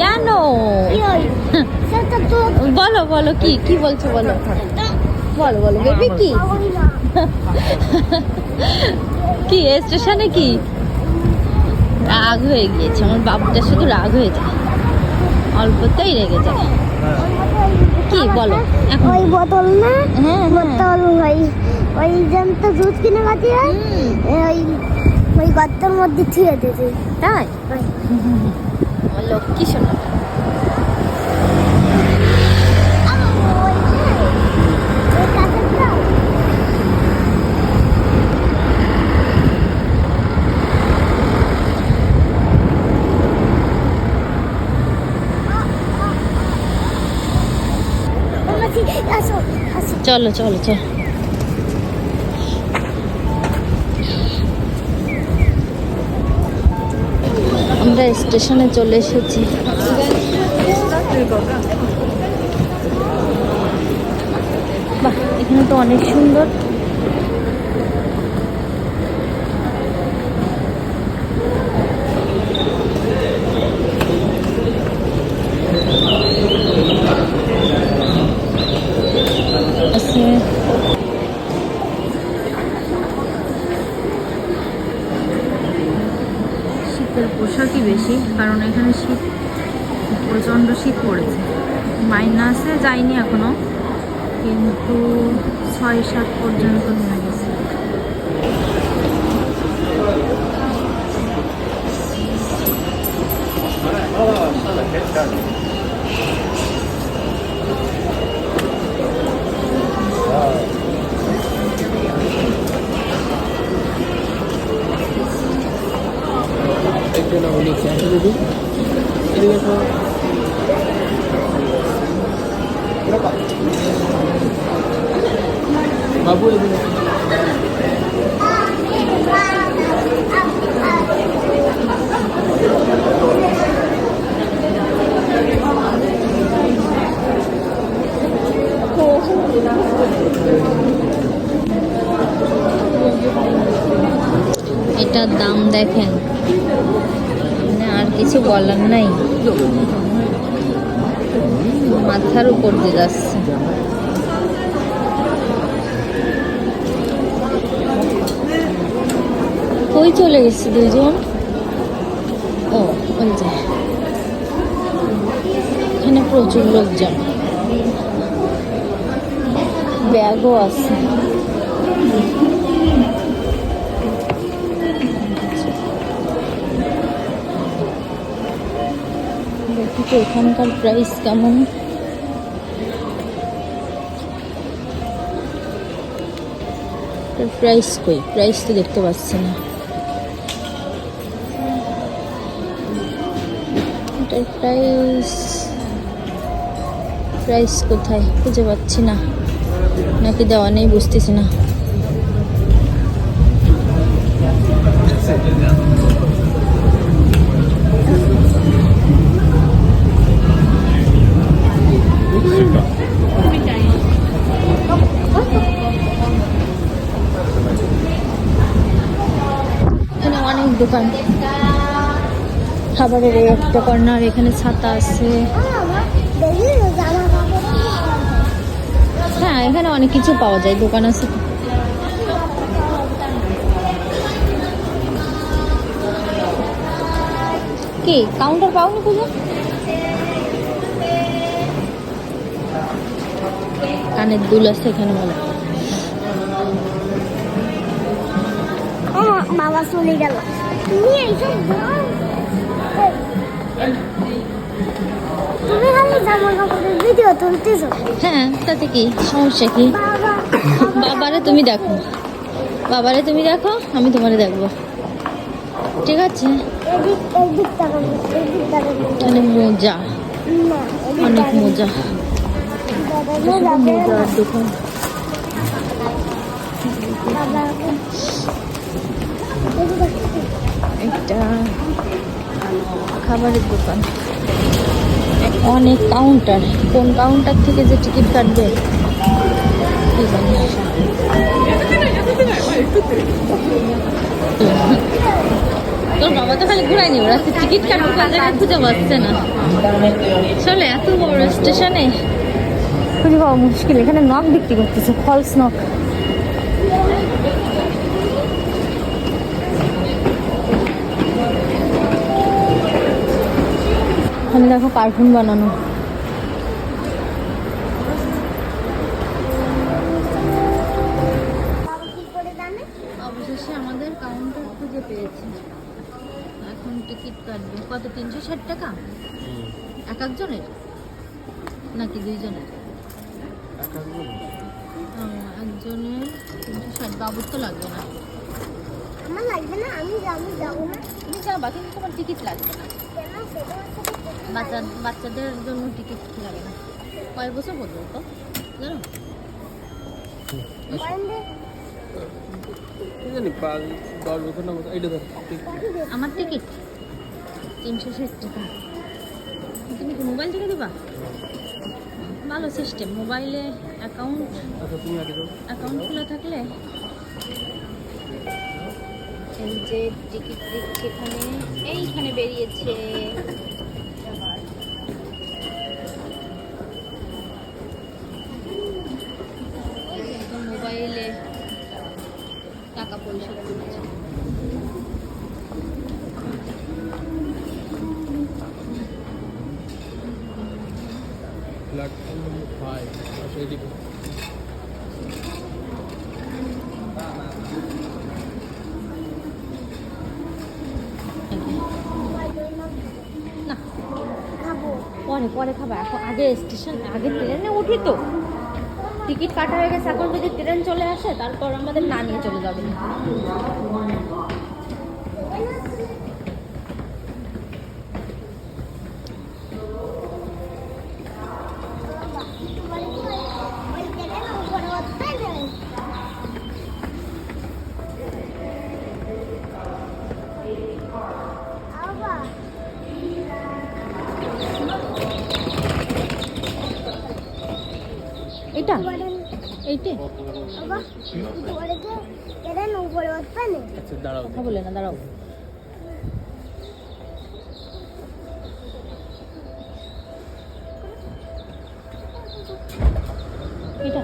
কেন? তো বলো বলো কি কি বলছো বলো? বলো বলো বেবি কি? কি স্টেশনে কি? রাগ হয়ে গিয়েছে আমার বাবুটা শুধু রাগ হয়ে যায়। অল্পতেই রেগে যায়। কি বলো এখন? ওই বোতল না? হ্যাঁ হ্যাঁ। বোতল ওই ওই জন্য দুধ কিনে খাতে হয় ওই ওই গর্তের মধ্যে থুয়ে দিয়েছে তাই। আমার লক্ষ্মী শোনা চলো চলো চলো। স্টেশনে চলে এসেছি। বাহ এখানে তো অনেক সুন্দর। শীতের পোশাকই বেশি, কারণ এখানে শীত, প্রচণ্ড শীত পড়েছে। মাইনাসে যায়নি এখনও কিন্তু ছয় সাত পর্যন্ত নেমে বাবু এদিকে এটার দাম দেখেন মানে আর কিছু বলার নাই। মাথার উপর দিয়ে যাচ্ছে। কই চলে গেছে দুইজন? ও, ওই যে। এখানে প্রচুর লোকজন। ব্যাগও আছে। দেখি তো এখানকার প্রাইস কেমন? প্রাইস কই? প্রাইস তো দেখতে পাচ্ছি না। এটার প্রাইস প্রাইস কোথায়? খুঁজে পাচ্ছি না। নাকি দেওয়া নেই, বুঝতেছি না। এখানে অনেক দোকান। খাবারের একটা কর্নার এখানে ছাতা আছে। হ্যাঁ এখানে অনেক কিছু পাওয়া যায়, দোকান আছে। কি কাউন্টার পাওনি পুজো কানের দুল আছে এখানে বলো। বাবা চলে গেল। তুমি এইসব তুমি খালি জামা কাপড়ের ভিডিও তুলতেছো। হ্যাঁ তাতে কি? সমস্যা কি? বাবারে তুমি দেখো। বাবারে তুমি দেখো আমি তোমারে দেখব। ঠিক আছে? এখানে মোজা। অনেক মোজা। একটা খাবারের দোকান। অনেক কাউন্টার কোন কাউন্টার থেকে যে টিকিট কাটবে? তোর বাবা তো খালি ঘুরাই নিব রাস্তায় টিকিট কাটবো খুঁজে পাচ্ছে না। চলে, এত বড় স্টেশনে খুঁজে পাওয়া মুশকিল। এখানে নখ বিক্রি করতেছে ফলস নখ এখানে দেখো কার্টুন বানানো। বাবা কি করে জানে অবশেষে আমাদের কাউন্টার খুঁজে পেয়েছি। এখন টিকিট কাটবে। কত? তিনশো ষাট টাকা? এক একজনের? নাকি দুইজনের? একজনের তিনশো ষাট তো লাগবে না আমার লাগবে না আমি যাব তুমি যাবা কিন্তু তোমার টিকিট। লাগবে না বাচ্চা বাচ্চাদের জন্য টিকিট লাগে না কয় বছর পর্যন্ত জানো আমার টিকিট তিনশো ষাট টাকা। তুমি মোবাইল থেকে দিবা? ভালো সিস্টেম মোবাইলে অ্যাকাউন্ট আচ্ছা অ্যাকাউন্ট খোলা থাকলে যে টিকিট দিচ্ছে এখানে। এইখানে বেরিয়েছে। একদম মোবাইলে টাকা পরিশোধ করেছে আচ্ছা না পরে পরে খাবার এখন আগে স্টেশন আগে ট্রেনে উঠি তো। টিকিট কাটা হয়ে গেছে, এখন যদি ট্রেন চলে আসে, তারপর আমাদের না নিয়ে চলে যাবে। এটা? এইটা? কথা আচ্ছা, হ্যাঁ, বলে না দাঁড়াও। এটা?